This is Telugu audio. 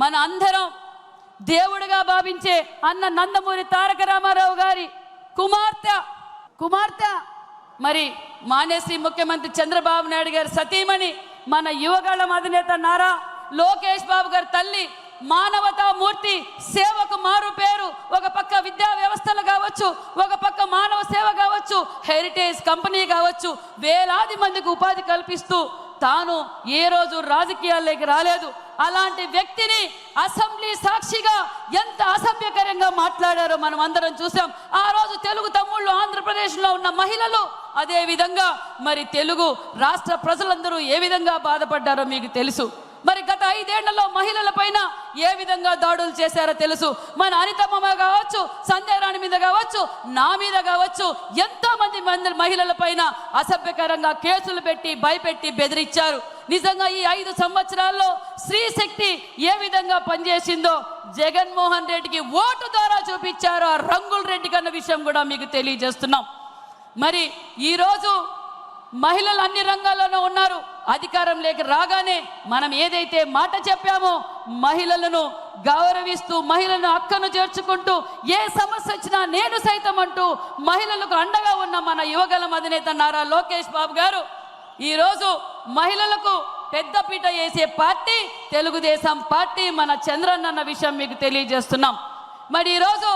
మన అందరం దేవుడిగా భావించే అన్న నందమూరి తారక రామారావు గారి కుమార్తె. కుమార్తె. మరి మానేసి ముఖ్యమంత్రి చంద్రబాబు నాయుడు గారి సతీమణి మన యువగళం అధినేత నారా లోకేష్ బాబు గారి తల్లి మానవతా మూర్తి సేవకు మారు పేరు. ఒక పక్క విద్యా వ్యవస్థలు కావచ్చు ఒక పక్క మానవ సేవ కావచ్చు హెరిటేజ్ కంపెనీ కావచ్చు వేలాది మందికి ఉపాధి కల్పిస్తూ తాను ఏ రోజు రాజకీయాల్లోకి రాలేదు. అలాంటి వ్యక్తిని అసెంబ్లీ సాక్షిగా ఎంత అసభ్యకరంగా మాట్లాడారో మనం అందరం చూసాం. ఆ రోజు తెలుగు తమ్ముళ్ళు ఆంధ్రప్రదేశ్లో ఉన్న మహిళలు అదే విధంగా మరి తెలుగు రాష్ట్ర ప్రజలందరూ ఏ విధంగా బాధపడ్డారో మీకు తెలుసు. మరి గత ఐదేళ్ళలో మహిళల పైన ఏ విధంగా దాడులు చేశారో తెలుసు. మన అనితమ్మ కావచ్చు సంధ్యారాణి మీద కావచ్చు నా మీద కావచ్చు ఎంతో మంది మహిళల పైన అసభ్యకరంగా కేసులు పెట్టి భయపెట్టి బెదిరించారు. నిజంగా ఈ ఐదు సంవత్సరాల్లో స్త్రీ శక్తి ఏ విధంగా పనిచేసిందో జగన్మోహన్ రెడ్డికి ఓటు ద్వారా చూపించారు. ఆ రంగుల రెడ్డి కన్న విషయం కూడా మీకు తెలియజేస్తున్నాం. మరి ఈరోజు మహిళలు అన్ని రంగాల్లోనూ ఉన్నారు. అధికారం లేక రాగానే మనం ఏదైతే మాట చెప్పామో మహిళలను గౌరవిస్తూ మహిళలను అక్కను చేర్చుకుంటూ ఏ సమస్య వచ్చినా నేను సైతం అంటూ మహిళలకు అండగా ఉన్న మన యువగలం అధినేత నారా లోకేష్ బాబు గారు ఈరోజు మహిళలకు పెద్దపీట వేసే పార్టీ తెలుగుదేశం పార్టీ మన చంద్రన్న విషయం మీకు తెలియజేస్తున్నాం. మరి ఈరోజు